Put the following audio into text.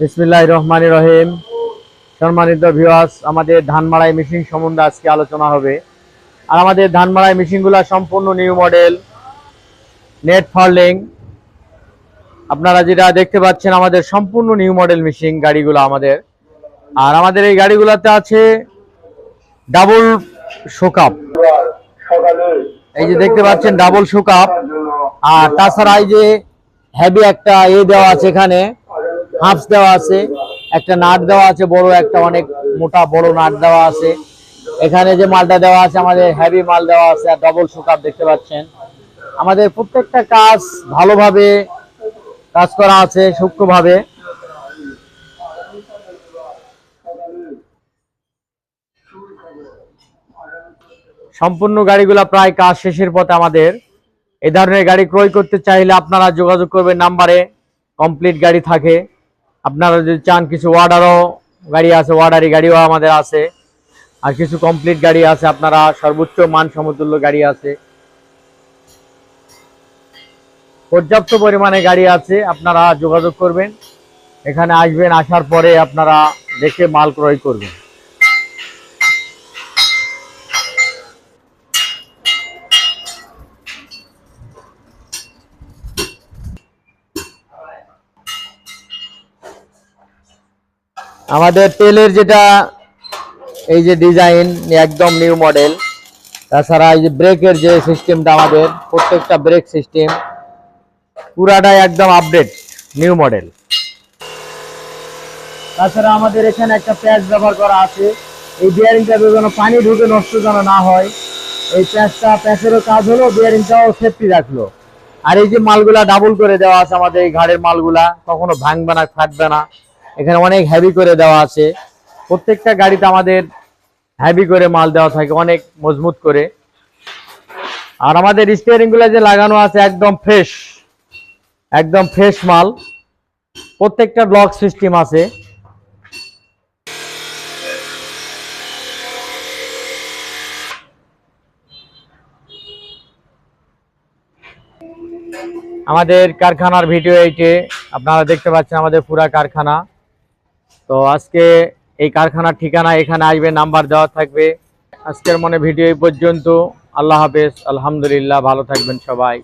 বিসমিল্লাহ রহমান রহিম। সম্মানিত ভিউয়ার্স আমাদের ধান মাড়াই মেশিন সম্বন্ধে আজকে আলোচনা হবে। আর আমাদের ধান মাড়াই মেশিনগুলো সম্পূর্ণ নিউ মডেল নেট ফার্লিং আপনারা যেটা দেখতে পাচ্ছেন, আমাদের সম্পূর্ণ নিউ মডেল মেশিন গাড়িগুলো আমাদের। আর আমাদের এই গাড়িগুলোতে আছে ডাবল শোকাপ এই যে দেখতে পাচ্ছেন ডাবল শোকাপ আর তাছাড়া এই যে হেভি একটা এ দেওয়া আছে এখানে। হাফস দেওয়া আছে, একটা নাট দেওয়া আছে, বড় একটা অনেক মোটা বড় নাট দেওয়া আছে। এখানে যে মালটা দেওয়া আছে, আমাদের হেভি মাল দেওয়া আছে, আর ডবল সুকাপ দেখতে পাচ্ছেন। আমাদের প্রত্যেকটা কাজ ভালোভাবে কাজ করা আছে, সূক্ষ্মভাবে। সম্পূর্ণ গাড়িগুলা প্রায় কাজ শেষের পথে আমাদের। এ ধরনের গাড়ি ক্রয় করতে চাইলে আপনারা যোগাযোগ করবেন নাম্বারে। কমপ্লিট গাড়ি থাকে। আপনারা যদি চান কিছু অর্ডারও গাড়ি আছে ওয়ার্ডারি গাড়িও আমাদের আছে। আর কিছু কমপ্লিট গাড়ি আছে, আপনারা সর্বোচ্চ মান সমতুল্য গাড়ি আছে। পর্যাপ্ত পরিমাণে গাড়ি আছে, আপনারা যোগাযোগ করবেন। এখানে আসবেন, আসার পরে আপনারা দেখে মাল ক্রয় করবেন। আমাদের তেলের যেটা এই যে ডিজাইন একদম নিউ মডেল তাছাড়া এই যে ব্রেকের যে সিস্টেমটা আমাদের, প্রত্যেকটা ব্রেক সিস্টেম পুরাটাই একদম আপডেট নিউ মডেল তাছাড়া আমাদের এখানে একটা প্যাচ ব্যবহার করা আছে, এই বিয়ারিংটা যেন পানি ঢুকে নষ্ট যেন না হয়, এই প্যাচটা প্যাচেরও কাজ হলো বিয়ারিংটাও সেফটি রাখল। আর এই যে মালগুলা ডাবল করে দেওয়া আছে আমাদের এই ঘাড়ের মালগুলা, কখনো ভাঙবে না, ফাটবে না। এখানে অনেক হেভি করে দেওয়া আছে। প্রত্যেকটা গাড়িতে আমাদের হেভি করে মাল দেওয়া থাকে, অনেক মজবুত করে। আর আমাদের স্টিয়ারিংগুলো যে লাগানো আছে একদম ফ্রেশ একদম ফ্রেশ মাল। প্রত্যেকটা ব্লক সিস্টেম আছে। আমাদের কারখানার ভিডিও এইটে, আপনারা দেখতে পাচ্ছেন আমাদের পুরা কারখানা। তো আজকে এই কারখানার ঠিকানা এখানে আসবে, নাম্বার দেওয়া থাকবে। আজকের মনে ভিডিও পর্যন্ত। আল্লাহ হাফেজ, আলহামদুলিল্লাহ, ভালো থাকবেন সবাই।